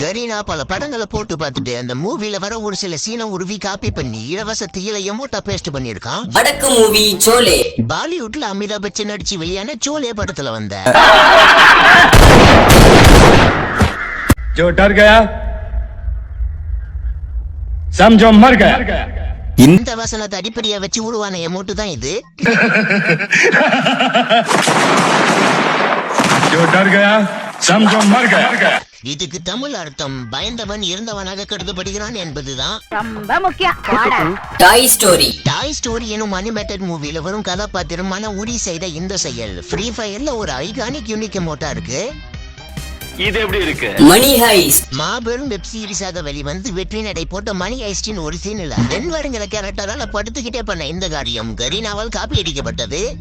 கரீனா பல படங்களை போட்டு பார்த்துட்டு அந்த மூவில வர ஒரு சில சீனை உருவி காப்பி பண்ணி இலவச தீயில எமோட்டா பேஸ்ட் பண்ணிருக்கான் வடக்கு மூவி சோலே பாலிவுட்ல அமிதாப் பச்சன் நடிச்சு வெளியான சோலே படத்துல வந்த जो डर गया समझो मर गया இந்த வசனத்தை அடிப்படையா வச்சு உருவான எமோட்டு தான் இது जो डर गया समझो मर गया இதுக்கு தமிழ் அர்த்தம். பயந்தவன் இருந்தவனாக கருதப்படுகிறான் என்பதுதான். ரொம்ப முக்கியம். டாய் ஸ்டோரி டாய் ஸ்டோரி எனும் அனிமேட்டட் மூவில வரும் கதாபாத்திரமான உரி செய்த இந்த செயல். ஃப்ரீ ஃபயர்ல ஒரு ஐகானிக் யூனிக் எமோட்டா இருக்கு. மணி ஹைஸ் மாபெரும் வெப் சீரிஸாக வெளிவந்து வெற்றி நடை போட்ட மணி ஐஸ்டின் ஒரு சீன் இல்ல தென்வருங்கிற கேரக்டரால படுத்துக்கிட்டே பண்ண இந்த காரியம். கரீனாவால் காப்பி அடிக்கப்பட்டது.